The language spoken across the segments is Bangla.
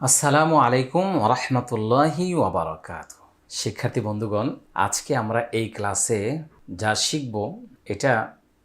আসসালামু আলাইকুম রহমতুল্লাহি ওবরাকাত শিক্ষার্থী বন্ধুগণ, আজকে আমরা এই ক্লাসে যা শিখব, এটা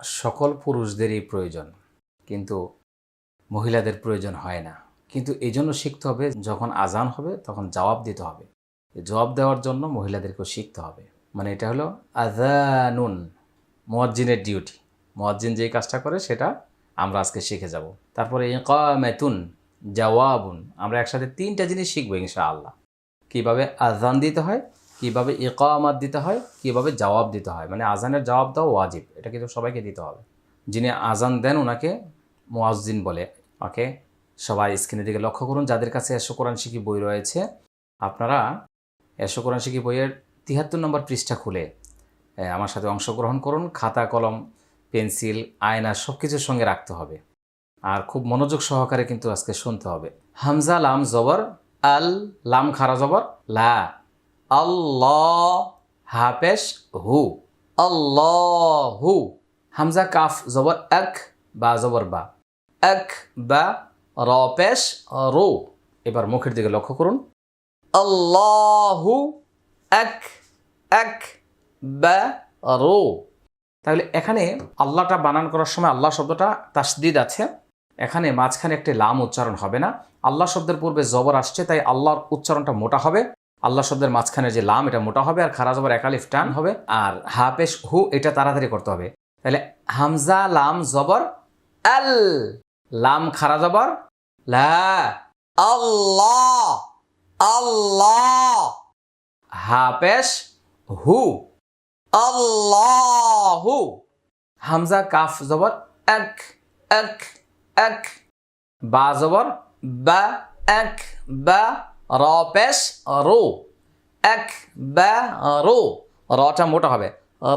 সকল পুরুষদেরই প্রয়োজন, কিন্তু মহিলাদের প্রয়োজন হয় না। কিন্তু এই জন্য শিখতে হবে, যখন আজান হবে, তখন জবাব দিতে হবে। জবাব দেওয়ার জন্য মহিলাদেরকেও শিখতে হবে। মানে এটা হলো আজানুন মোয়াজ্জিনের ডিউটি। মোয়াজ্জিন যেই কাজটা করে, সেটা আমরা আজকে শিখে যাব। তারপরে ইকামেতুন জওয়াবুন। আমরা একসাথে তিনটা জিনিস শিখব ইনশাআল্লাহ। কীভাবে আজান দিতে হয়, কীভাবে ইকামাত দিতে হয়, কীভাবে জবাব দিতে হয়। মানে আজানের জবাব দেওয়া ওয়াজিব, এটা কিন্তু সবাইকে দিতে হবে। যিনি আজান দেন ওনাকে মোয়াজ্জিন বলে, ওকে? সবাই স্ক্রিনের দিকে লক্ষ্য করুন, যাদের কাছে এসো কোরআন শিখি বই রয়েছে, আপনারা এসো কোরআন শিখি বইয়ের তিহাত্তর নম্বর পৃষ্ঠা খুলে আমার সাথে অংশগ্রহণ করুন। খাতা, কলম, পেন্সিল, আয়না সব কিছুর সঙ্গে রাখতে হবে। আর খুব মনোযোগ সহকারে কিন্তু আজকে শুনতে হবে। হামজা, লাম, জবর, আল, লাম, খারা, জবর, লা। আল্লাহ হাফেশ হু। হু হামজা, কাফ, জবর, এক, বা, জবর, বা। এক, বা, র, পেশ, রো। এবার মুখের দিকে লক্ষ্য করুন। আল্লাহু এক এক, বা, রো। তাহলে এখানে আল্লাহটা বানান করার সময় আল্লাহ শব্দটা তাসদিদ আছে। এখানে মাঝখানে একটি লাম উচ্চারণ হবে না। আল্লাহ শব্দের পূর্বে জবর আসছে, তাই আল্লাহর উচ্চারণটা মোটা হবে। আল্লাহ শব্দের মাঝখানে যে লাম, এটা মোটা হবে, আর খারা জবর একালিফ টান হবে। আর হাফেশ হু, এটা তাড়াতাড়ি করতে হবে। তাহলে হামজা, লাম, জবর, আল। লাম, খারা জবর, লা। আল্লাহ আল্লাহ। হাফেশ হু। আল্লাহু। হামজা, কাফ, জবর, এক এক। এক, বা জবর বা এক, বা র পেশ, রো। এক, বা রো, রটা মোটা হবে।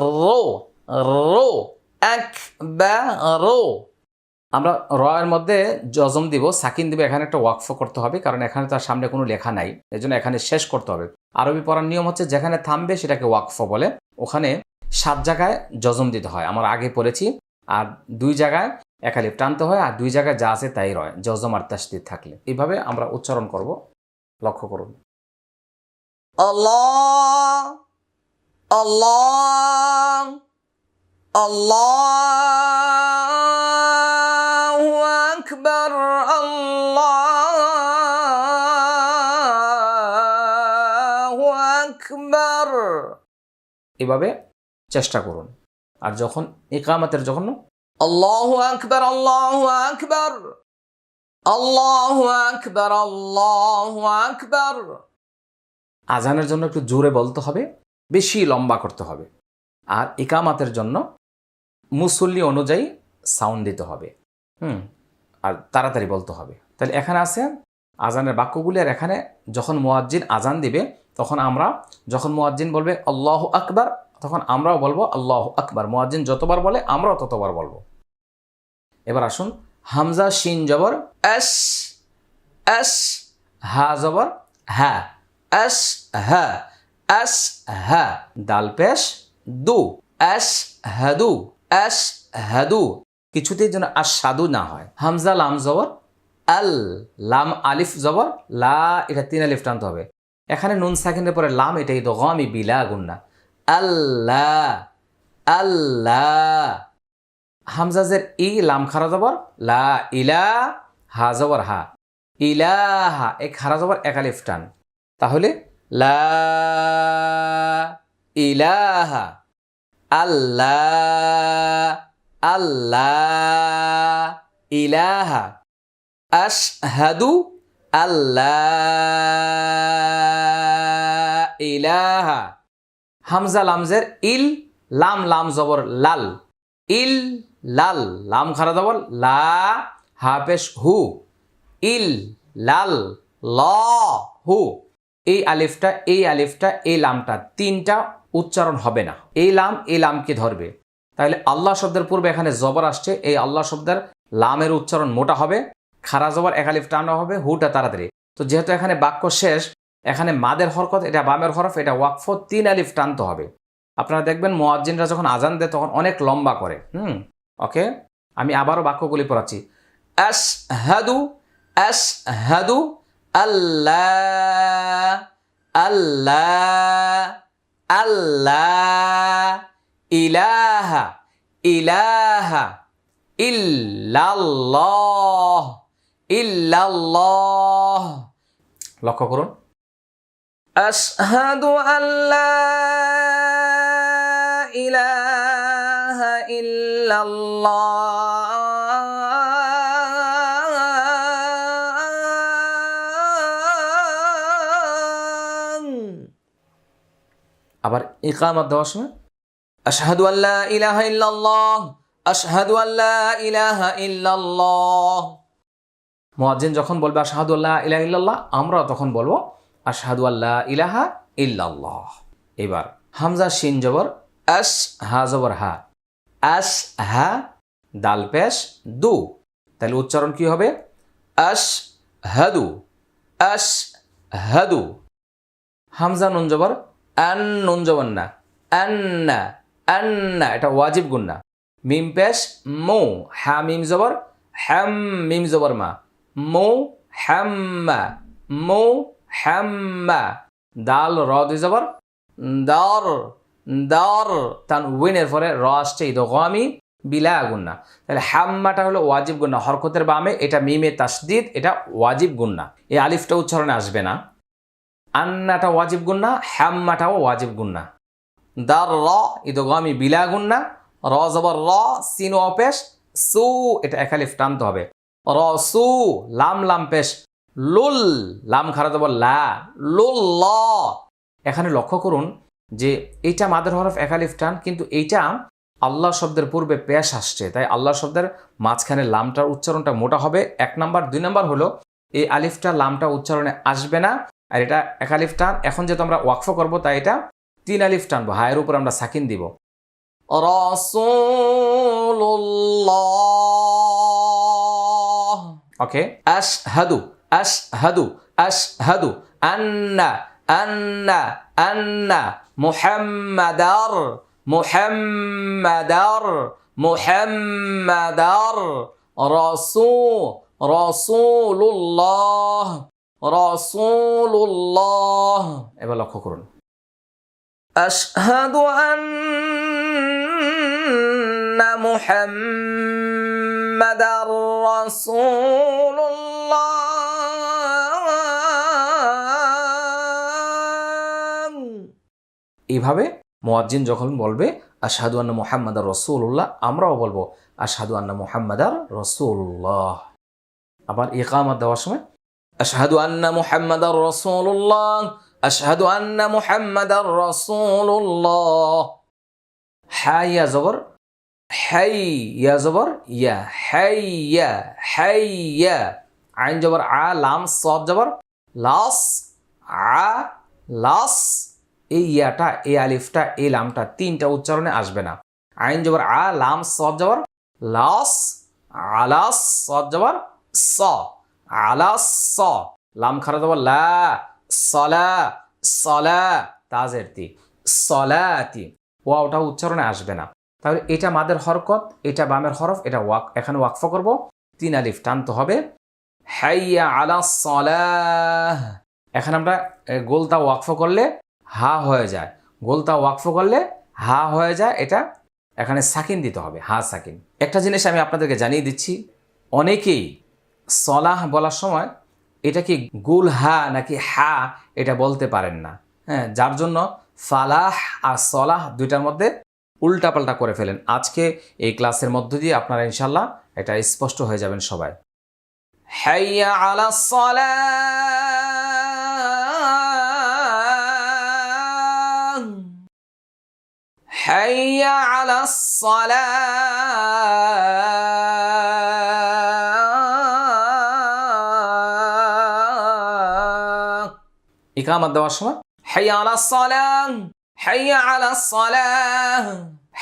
রো রো। এক, বা রো। আমরা র এর মধ্যে জজম দিব, সাকিন দিব, এখানে একটা ওয়াকফ করতে হবে, কারণ এখানে তার সামনে কোনো লেখা নাই, এজন্য এখানে শেষ করতে হবে। আরবি পড়ার নিয়ম হচ্ছে, যেখানে থামবে সেটাকে ওয়াকফ বলে। ওখানে সাত জায়গায় জজম দিতে হয়, আমরা আগে পড়েছি, আর দুই জায়গায় একালিপ টানতে হয় আর দুই জায়গায় যা আছে তাই রয় জজম আর তাসদিদ থাকলে। এইভাবে আমরা উচ্চারণ করব। লক্ষ্য করুন। আল্লাহ আল্লাহ আল্লাহু আকবার আল্লাহু আকবার। এভাবে চেষ্টা করুন। আর যখন একামাতের যখন আল্লাহু আকবার আল্লাহু আকবার আল্লাহু আকবার আল্লাহু আকবার আজানের জন্য একটু জোরে বলতে হবে, বেশি লম্বা করতে হবে। আর ইকামাতের জন্য মুসল্লি অনুযায়ী সাউন্ড দিতে হবে। হুম, আর তাড়াতাড়ি বলতে হবে। তাহলে এখানে আছে আজানের বাক্যগুলি, আর এখানে যখন মোয়াজ্জিন আজান দিবে, তখন আমরা, যখন মোয়াজ্জিন বলবে আল্লাহ আকবার, তখন আমরাও বলব আল্লাহ আকবার। মোয়াজ্জিন যতবার বলে, আমরাও ততবার বলব। এবার আসুন, হামজা, শিন জবর, এস এস, হা জবর হ্যাঁ এস হ্যাঁ এস হ্যাঁ দাল পেশ, দু, এস হাদু এস হাদু কিছুতেই যেন আর আসাদু না হয়। হামজা, লাম জবর, আল, লাম, আলিফ জবর, লা, এটা তিন আলিফ টানতে হবে। এখানে নুন সাকিনের পরে লাম এটাই তো গমি বিলা, গুন্না। আল্লাহ আল্লাহ হামজাজের ই লাম খারা জবর, লা ইলা হা জবর হা। ইলাহা, এক খারা জবর একালিফ টান। তাহলে, লা ইলাহা, আল্লাহ আল্লাহ, ইলাহা, আশহাদু, আল্লাহ, ইলাহা। হামজা লামজের ইল, লাম লাম জবর লাল। ইল লাল, লাম খারা জবর লা, হাফেশ, হু। ইল, লাল, ল, হু। এই আলিফটা এই আলিফটা, এই লামটা তিনটা উচ্চারণ হবে না। এই লাম, এই লামকে ধরবে। তাহলে আল্লাহ শব্দের পূর্বে এখানে জবর আসছে। এই আল্লাহ শব্দের লামের উচ্চারণ মোটা হবে। খারা জবর এক আলিফ টানো হবে, হুটা তাড়াতাড়ি। তো যেহেতু এখানে বাক্য শেষ, এখানে মাদের হরকত, এটা বামের হরফ, এটা ওয়াকফ, তিন আলিফ টানতে হবে। আপনারা দেখবেন মোয়াজ্জিনরা যখন আজান দেয়, তখন অনেক লম্বা করে। হুম? ওকে আমি আবারও বাক্যগুলি পড়াচ্ছি। এস হাদু এস হাদু আল্লাহ আল্লাহ আল্লাহ ইলাহা ইলাহা, ইল্লাল্লাহ ইল্লাল্লাহ। লক্ষ্য করুন। আশহাদু আল্লাহ আবার ইকামত দেওয়ার সময়, আশহাদু আল্লাহ ইলাহা ইল্লাল্লাহ, আশহাদু আল্লাহ ইলাহা ইল্লাল্লাহ। মুয়াজ্জিন যখন বলবে, আশহাদু আল্লাহ ইলাহা ইল্লাল্লাহ, আমরা তখন বলব, আশহাদু আল্লাহ ইলাহা ইল্লাল্লাহ। এবার হামজা, শিন জবর আশ হা জবর, হা। আশ হা, দাল, পেশ, দু। তাহলে উচ্চারণ কি হবে? আশ হাদু। আশ হাদু। হামজা, নুন, জবর। আন, নুন, জবর না। আন্না আন্না এটা ওয়াজিব গুন্না মিম, পেশ, মো। হা, মিম, জবর। হ্যাম মিম, জবর, মা। মো হ্যাম্মা মো। হ্যাম্মা দাল, র, দুই, জবর। দর। দর তান উইনের পরে র আসছে ঈদ গমি বিলা গুন্না। তাহলে হ্যাম্মাটা হলো ওয়াজিব গুন্না, হরকতের বামে এটা মিমে তাসদিদ, এটা ওয়াজিব গুন্না। এই আলিফটা উচ্চারণে আসবে না। আন্নাটা ওয়াজিব গুন্না হ্যাম্মাটাও ওয়াজিব গুন্না। দার, র ইদগামি বিলা গুন্না। র জবর, র, সিন অপেশ সু, এটা একালিফ টানতে হবে। র, সু, লাম লাম, পেশ। লুল, লাম খারা লা। লুল, ল। এখানে লক্ষ্য করুন যে এইটা মাদের হরফ একালিফ টান কিন্তু এইটা আল্লাহ শব্দের পূর্বে পেশ আসছে। তাই আল্লাহ শব্দের মাঝখানে লামটার উচ্চারণটা মোটা হবে। এক নাম্বার দুই নাম্বার হলো এই আলিফটা লামটা উচ্চারণে আসবে না আর এটা এক আলিফ টান। এখন যেহেতু আমরা ওয়াকফ করব তাই এটা তিন আলিফ টানবো হায়ের উপর আমরা সাকিন দিব। ওকে। আশহাদু আশহাদু আশহাদু আন্না আন্না আন্না। মুহাম্মাদার মুহাম্মাদার মুহাম্মাদার রাসূ রাসূলুল্লাহ রাসূলুল্লাহ এবার লক্ষ্য করুন أشهد أن محمد رسول الله এইভাবে মোয়াজ্জিন যখন বলবে, আশহাদু আন্না মুহাম্মাদ রসুল্লাহ আমরাও বলব, আশহাদু আন্না মুহাম্মাদার রসুল্লাহ আবার ইকামত দেওয়ার সময়, আশহাদু আন্না মুহাম্মাদার রসুল্লাহ আশহাদু আন্না মুহাম্মাদার রাসূলুল্লাহ হাইয়া জবর, হাই ইয়া জবর, ইয়া হাইয়া হাইয়া আইন জবর, আ, লাম সদ জবর, লাস, আ, লাস এই ইয়াটা এ আলিফটা এ লামটা তিনটা উচ্চারণে আসবে না। আইন জবর আ, লাম সদ জবর লাস আলাস সদ জবর স আলাস স। লাম খারা জবর লা, সলা সলা তাজের তি সলাতি ওয়াওটা উচ্চারণে আসবে না। তাহলে এটা মাদের হরকত, এটা বামের হরফ, এটা ওয়াক, এখানে ওয়াকফ করব। তিন আলিফ টানতে হবে। হাইয়া আলা সলাহ। এখানে আমরা গোলতা ওয়াকফ করলে হা হয়ে যায়। গোলতা ওয়াকফ করলে হা হয়ে যায়, এটা এখানে সাকিন দিতে হবে, হা সাকিন। একটা জিনিস আমি আপনাদেরকে জানিয়ে দিচ্ছি, অনেকেই সলাহ বলার সময় এটা কি গুল হা নাকি হা এটা বলতে পারেন না। হ্যাঁ যার জন্য ফালাহ আর সলাহ দুইটার মধ্যে উল্টাপাল্টা করে ফেলেন। আজকে এই ক্লাসের মধ্য দিয়ে আপনারা ইনশাল্লাহ এটা স্পষ্ট হয়ে যাবেন সবাই। হাইয়া আলা সলাহ। হাইয়া আলা সলাহ ইকামত দেওয়ার সময় হাইয়া আলা সলাহ হাইয়া আলা সলাহ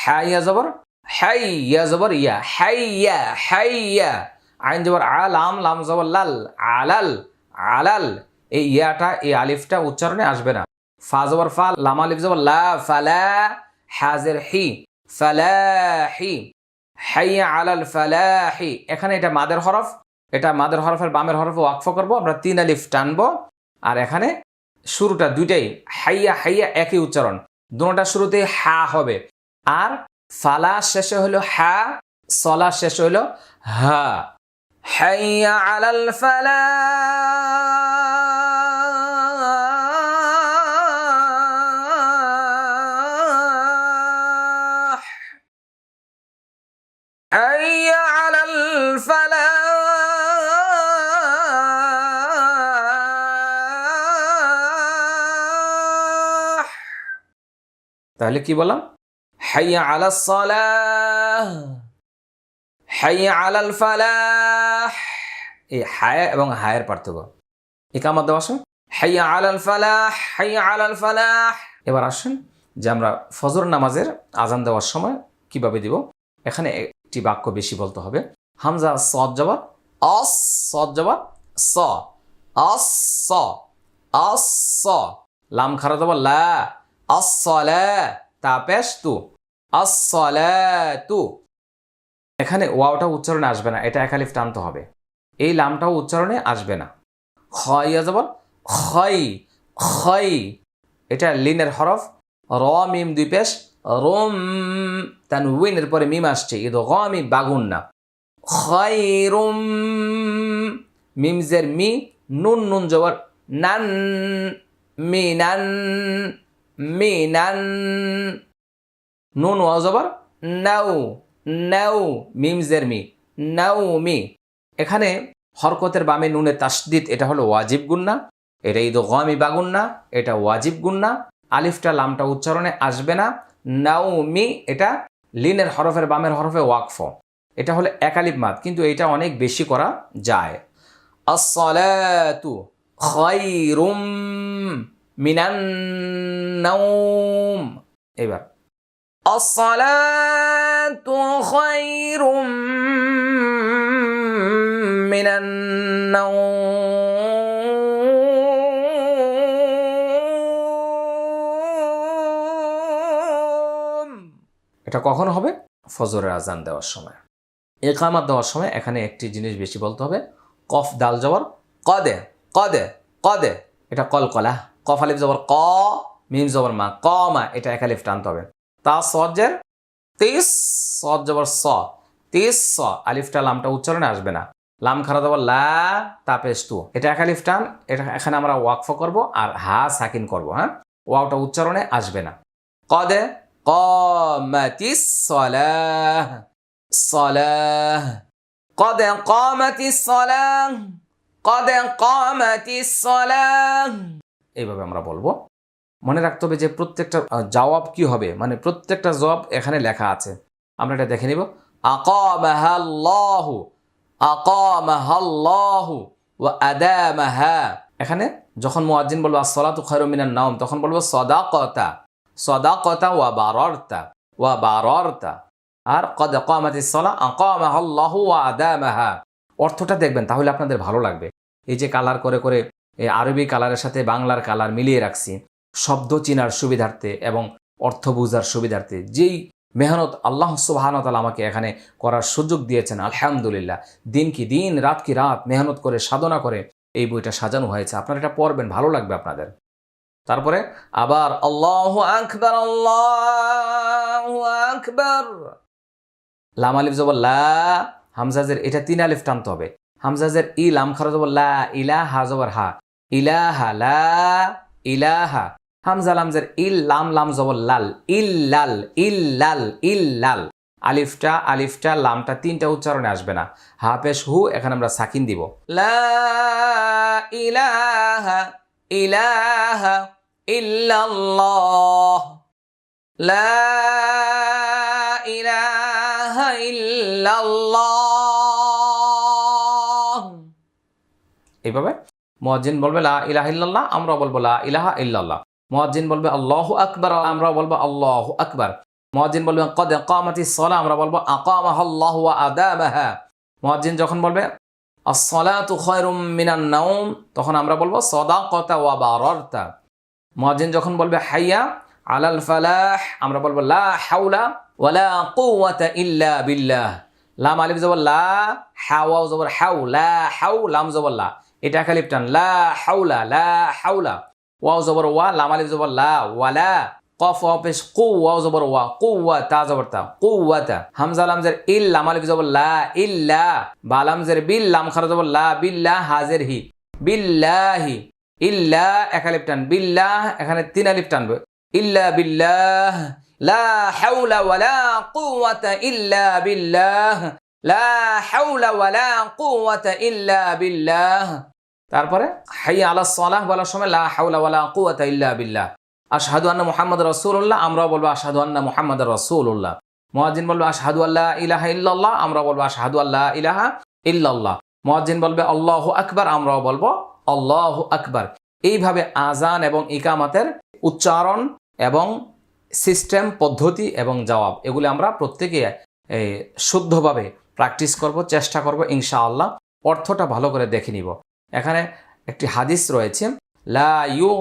হাইয়া জবর হাইয়া জবর ইয়া হাইয়া হাইয়া আইন জবর আলাম লাম জবর লাল আলাল আলাল এই ইয়াটা, এই আলিফটা উচ্চারণে আসবে না। ফা জবর ফা. লাম, আলিফ জবর লা ফালা হাজের হি ফালাহি হাইয়া আলাল ফালাহি। এখানে এটা মাদের হরফ, এটা মাদের হরফের বামের হরফে ওয়াকফ করব, আমরা তিন আলিফ টানবো, আর এখানে শুরুটা দুইটাই, হাইয়া হাইয়া, একই উচ্চারণ। দুটোটা শুরুতে হা হবে। আর ফালা শেষে হলো হা, সলা শেষে হলো হা। হাইয়া আলাল ফালা তাহলে কি বললাম? হাইয়া আলা সালাহ, হাইয়া আলাল ফালাহ। এই হায়া এবং হায়ের পার্থক্য। একামত দেওয়া আসুন হাইয়া আলাল ফালাহ, হাইয়া আলাল ফালাহ। এবার আসুন যে আমরা ফজর নামাজের আজান দেওয়ার সময় কীভাবে দিব? এখানে একটি বাক্য বেশি বলতে হবে। হামজা সদ জবাব অস সদ জবাব, স। অস স অস লাম খারা জবাব, লা। অসলা তা তু তু এখানে ওয়াওটা উচ্চারণে আসবে না, এটা একালিফ টানতে হবে। এই লামটাও উচ্চারণে আসবে না। খয়া যাব খই খই। এটা লিনের হরফ। র মিম দুই পেশ, রোম, তান উইনের পরে মিম আসছে কিন্তু গমি, বাগুন না। খয়রুম মিমজের মি, নুন নুন জবর নান মিনান মিনান। নুন ওয়া জবর। নাও নাও মিমজের মি। নাও মি। এখানে হরকতের বামে নুনের তাসদিদ, এটা হলো ওয়াজিব গুন্না। এটা ঈদ গমি বাগুন্না এটা ওয়াজিব গুন্না। আলিফটা লামটা উচ্চারণে আসবে না। নাও মি, এটা লিনের হরফের বামের হরফে ওয়াকফ। এটা হলো একালিপ মাত কিন্তু এটা অনেক বেশি করা যায়। আসসালাতু খায়রুম মিনান নাওম। এবার খায়রুম মিনান নাওম। এটা কখন হবে? ফজরের আজান দেওয়ার সময়। একামাত দেওয়ার সময় এখানে একটি জিনিস বেশি বলতে হবে। কফ, ডাল, জবর। কদে কদে কদে। এটা কলকলা। কফালিফ জবর ক, মিম জবর মা, ক মা, এটা একালিফ টানতে হবে। তা সজ্জের তিস সজ জবর স, তিস, স, আলিফটা লামটা উচ্চারণে আসবে না। লাম খারা দেবো লা, তা পেস্টু এটা একালিফ টান, এটা এখানে আমরা ওয়াকফ করব আর হা সাকিন করব হ্যাঁ? ওয়াওটা উচ্চারণে আসবে না। ক কমাতি সলাহ সলাহ। কদে কমতি সলাহ, কদে কমতি সলাহ। এইভাবে আমরা বলব। মনে রাখতে হবে যে প্রত্যেকটা জবাব কি হবে? মানে প্রত্যেকটা জবাব এখানে লেখা আছে। আমরা এটা দেখে নিব। আকামাহাল্লাহু আকামাহাল্লাহু এখানে যখন মুয়াজ্জিন বলব, আসসালাতু খায়রুম মিনান নাওম তখন বলব, সদাকতা সদাকতা ওয়া বারারতা ওয়া বারারতা। আর কদ কামাতি সলা, আকামাহাল্লাহু ওয়া আদামাহা। অর্থটা দেখবেন, তাহলে আপনাদের ভালো লাগবে। এই যে কালার করে করে এই আরবি কালারের সাথে বাংলার কালার মিলিয়ে রাখছি। শব্দ চিনার সুবিধার্থে এবং অর্থ বুঝার সুবিধার্থে। যেই মেহনত আল্লাহ সুবাহানতাল আমাকে এখানে করার সুযোগ দিয়েছেন, আলহামদুলিল্লাহ। দিন কি দিন, রাত কি রাত মেহনত করে, সাধনা করে এই বইটা সাজানো হয়েছে। আপনারা এটা পড়বেন, ভালো লাগবে আপনাদের। তারপরে আবার আল্লাহ আকবর আল্লাহ আকবর। লাম আলিফ জবর লা হামজাজের এটা তিন আলিফ টানতে হবে। হামজাজের ই, লাম খারা জবর লা, ইলাহা জবর হা। ইলাহা, লা ইলাহা। হামজা, লামজের ইল, লাম লাম, জবর, লাল। ইল লাল ইল লাল ইল লাল আলিফটা আলিফটা, লামটা তিনটা উচ্চারণে আসবে না। হা পেশ হু, এখানে আমরা সাকিন দিব। লা ইলাহা ইলাহা, ইল্লাল্লাহ। লা ইলাহা, ইল্লাল্লাহ। এইভাবে? মুয়াজ্জিন বলবে, লা ইলাহা ইল্লাল্লাহ আমরা বলব, লা ইলাহা ইল্লাল্লাহ মুয়াজ্জিন বলবে, আল্লাহু আকবার আমরা বলব, আল্লাহু আকবার মুয়াজ্জিন বলবে, কদ কামাতিস সালাহ আমরা বলব আকামাহাল্লাহু ওয়া আদামাহা মুয়াজ্জিন যখন বলবে, আসসালাতু খায়রুম মিনান নাওম তখন আমরা বলব, সাদাকাতা ওয়া বারারতা মুয়াজ্জিন যখন বলবে, হাইয়া আলাল ফালাহ আমরা বলব, লা হাওলা ওয়ালা কুওয়াতা ইল্লা বিল্লাহ লাম আলিফ জবর লা, হাওয়াও জবর হাউ লা হাউ লাম জবর লা। এটা খালি টান, লা হাউলা লা হাউলা ওয়াও জবর ওয়া, লাম আলিফ জবর লা ওয়ালা কফ ওয়া পেশ কু, ওয়াও জবর ওয়া কুওয়া তা জবর তা কুওয়াতা হামজা লাম জের ইল, লাম আলিফ জবর লা ইল্লা বা লাম জের বিল, লাম খারা জবর লা বিল্লা হাজের হি বিল্লাহি ইল্লা এক আলিফ টান বিল্লাহ এখানে তিন আলিফ টানবে। ইল্লা বিল্লাহ লা হাওলা ওয়ালা কুওয়াতা ইল্লা বিল্লাহ তারপরে হাই আলা সালাহ বলার সময়, লা হাওলা ওয়ালা কুওয়াতা ইল্লা বিল্লাহ। আশহাদু আন্না মুহাম্মদ রাসূলুল্লাহ, আমরাও বলব আশহাদু আন্না মুহাম্মদ রাসূলুল্লাহ। মুয়াজ্জিন বলবে আশহাদু আল্লাহ ইলাহা ইল্লাল্লাহ আমরা বলব আশহাদু আল্লাহ ইলাহা ইল্লাল্লাহ। মুয়াজ্জিন বলবে আল্লাহু আকবার, আমরাও বলব আল্লাহু আকবার। এইভাবে আজান এবং ইকামাতের উচ্চারণ এবং সিস্টেম, পদ্ধতি এবং জবাব, এগুলি আমরা প্রত্যেকে শুদ্ধভাবে প্র্যাকটিস করব, চেষ্টা করব, ইনশাআল্লাহ অর্থটা ভালো করে দেখে নিব। এখানে একটি হাদিস রয়েছে, লা ইউ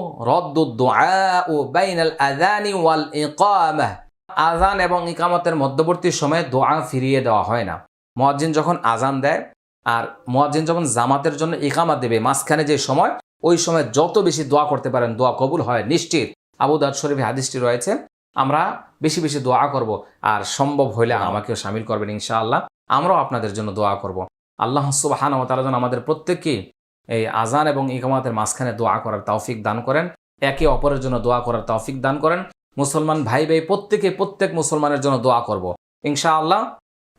আজান এবং ইকামতের মধ্যবর্তী সময়ে দোয়া ফিরিয়ে দেওয়া হয় না। মুয়াজ্জিন যখন আজান দেয় আর মুয়াজ্জিন যখন জামাতের জন্য ইকামাত দেবে, মাঝখানে যে সময়, ওই সময় যত বেশি দোয়া করতে পারেন, দোয়া কবুল হয় নিশ্চিত। আবু দাদ শরীফে হাদিসটি রয়েছে, আমরা বেশি বেশি দোয়া করব, আর সম্ভব হইলে আমাকেও সামিল করবেন ইনশাআল্লাহ। আমরাও আপনাদের জন্য দোয়া করব। আল্লাহ সুবাহান ও তারা যেন আমাদের প্রত্যেককেই এই আজান এবং ইকামাতের মাঝখানে দোয়া করার তৌফিক দান করেন, একে অপরের জন্য দোয়া করার তৌফিক দান করেন। মুসলমান ভাই ভাই, প্রত্যেকে প্রত্যেক মুসলমানের জন্য দোয়া করব। ইনশাআল্লাহ,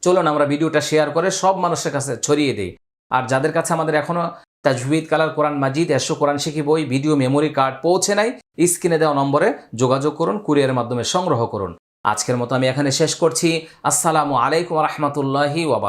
চলুন আমরা ভিডিওটা শেয়ার করে সব মানুষের কাছে ছড়িয়ে দিই। আর যাদের কাছে আমাদের এখনও তাজভিদ কালার, কোরআন মাজিদ, এসো কোরআন শিখি বই, ভিডিও, মেমোরি কার্ড পৌঁছে নাই, স্ক্রিনে দেওয়া নম্বরে যোগাযোগ করুন, কুরিয়ারের মাধ্যমে সংগ্রহ করুন। আজকের মতো আমি এখানে শেষ করছি। আসসালামু আলাইকুম রহমতুল্লাহি ওয়াবার